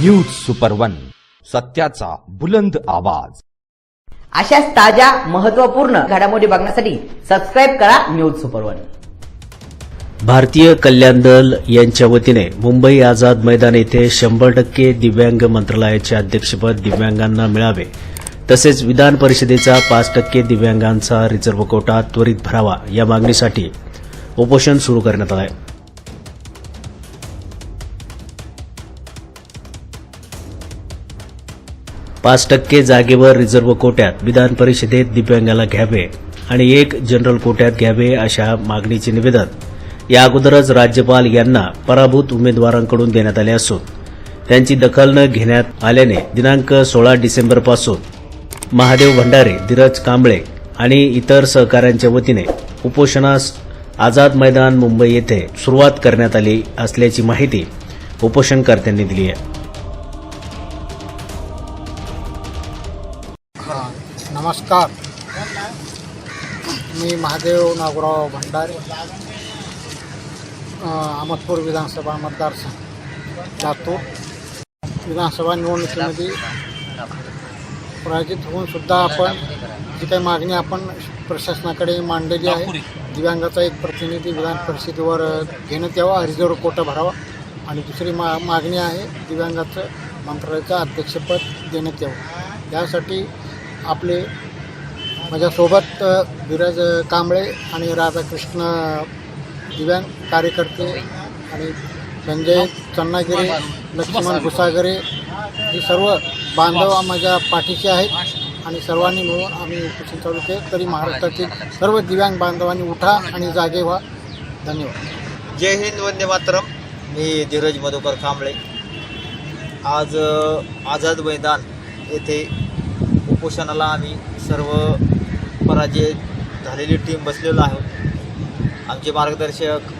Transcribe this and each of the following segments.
News super one सत्याचा बुलंद आवाज. अशाच ताज्या महत्त्वपूर्ण घडामोडी बघण्यासाठी सबस्क्राईब करा न्यूज सुपर वन भारतीय कल्याण दल यांच्या वतीने मुंबई आझाद मैदान येथे शंभर टक्के दिव्यांग मंत्रालयाचे अध्यक्षपद दिव्यांगांना मिळावे. तसेच विधान परिषदेचा पाच टक्के दिव्यांगांचा रिझर्व्ह कोटा त्वरित भरावा या मागणीसाठी उपोषण सुरू करण्यात आलं आहे पाच टक्के जागेवर रिझर्व्ह कोट्यात विधान परिषदेत दिव्यांगाला घ्यावे आणि एक जनरल कोट्यात घ्यावे अशा मागणीचे निवेदन. या अगोदरच राज्यपाल यांना पराभूत उमेदवारांकडून देण्यात आले असून त्यांची दखल न घेण्यात आल्याने दिनांक सोळा डिसेंबरपासून महादेव भंडारे धीरज कांबळे आणि इतर सहकाऱ्यांच्या वतीने उपोषणास आझाद मैदान मुंबई येथे सुरुवात करण्यात आली असल्याची माहिती उपोषणकर्त्यांनी दिली आहे. नमस्कार. मी महादेव नागोराव भंडारे अहमदपूर विधानसभा मतदारसंघ लातूर. विधानसभा निवडणुकीमध्ये पराजित होऊन सुद्धा आपण जी काही मागणी आपण प्रशासनाकडे मांडलेली आहे दिव्यांगाचा एक प्रतिनिधी विधान परिषदेवर घेण्यात यावा रिझर्व्ह कोटा भरावा आणि दुसरी मा मागणी आहे दिव्यांगाचं मंत्रालयाचं अध्यक्षपद देण्यात यावं. यासाठी आपले माझ्यासोबत धीरज कांबळे आणि राधाकृष्ण दिव्यांग कार्यकर्ते आणि संजय चन्नागिरे लक्ष्मण घुसागरे हे सर्व बांधव माझ्या पाठीशी आहेत आणि सर्वांनी मिळून आम्ही उपोषण चालू केले तरी महाराष्ट्रातील सर्व दिव्यांग बांधवांनी उठा आणि जागे व्हा. धन्यवाद. जय हिंद वंदे मातरम. मी धीरज मधुकर कांबळे. आज आझाद मैदान येथे उपोषणाला आम्ही सर्व पराजय झालेली टीम बसलेलो आहोत. आमचे मार्गदर्शक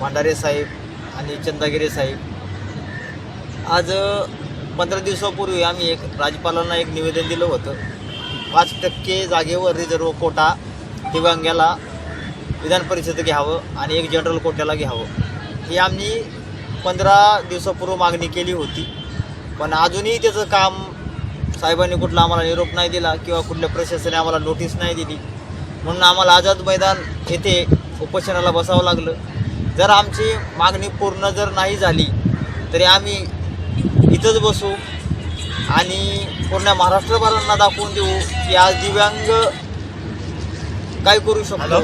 भांडारे साहेब आणि चंदागिरे साहेब. आज पंधरा दिवसापूर्वी आम्ही एक राज्यपालांना एक निवेदन दिलं होतं. पाच टक्के जागेवर रिझर्व कोटा दिव्यांगाला विधान परिषद घ्यावं आणि एक जनरल कोट्याला घ्यावं. ही आम्ही पंधरा दिवसापूर्वी मागणी केली होती. पण अजूनही त्याचं काम साहेबांनी कुठला आम्हाला निरोप नाही दिला किंवा कुठल्या प्रशासनाने आम्हाला नोटीस नाही दिली. म्हणून आम्हाला आझाद मैदान येथे उपोषणाला बसावं लागलं. जर आमची मागणी पूर्ण जर नाही झाली तरी आम्ही इथंच बसू आणि पूर्ण महाराष्ट्रभरांना दाखवून देऊ की आज दिव्यांग काय करू शकतो.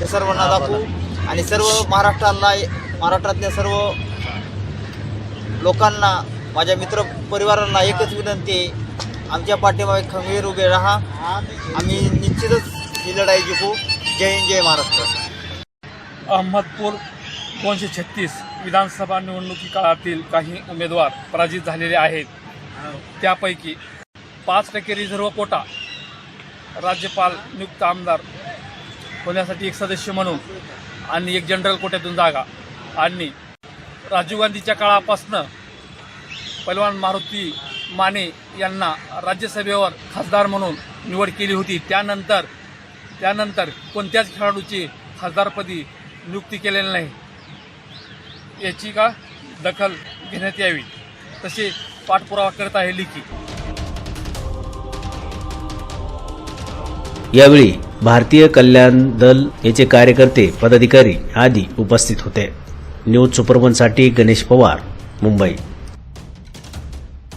ते सर्वांना दाखवू आणि सर्व महाराष्ट्राला महाराष्ट्रातल्या सर्व लोकांना माझ्या मित्र परिवारांना एकच विनंती आहे आमच्या पाठीमागे खंबीर उभे राहा. आम्ही निश्चितच ही लढाई जिंकू. जय हिंद जय महाराष्ट्र. अहमदपूर दोनशे छत्तीस विधानसभा निवडणुकी काळातील काही उमेदवार पराजित झालेले आहेत. त्यापैकी पाच टक्के रिझर्व्ह कोटा राज्यपाल नियुक्त आमदार होण्यासाठी एक सदस्य म्हणून आणि एक जनरल कोट्यातून जागा. आणि राजीव गांधीच्या काळापासनं पैलवान मारुती माने यांना राज्यसभेवर खासदार म्हणून निवड केली होती. त्यानंतर त्यानंतर कोणत्याच खेळाडूची खासदारपदी नियुक्ती केलेली नाही. याची का दखल घेण्यात यावी? तसे पाठपुरावा करत आहे लिखी. यावेळी भारतीय कल्याण दल याचे कार्यकर्ते पदाधिकारी आदी उपस्थित होते. न्यूज सुपरवनसाठी गणेश पवार मुंबई.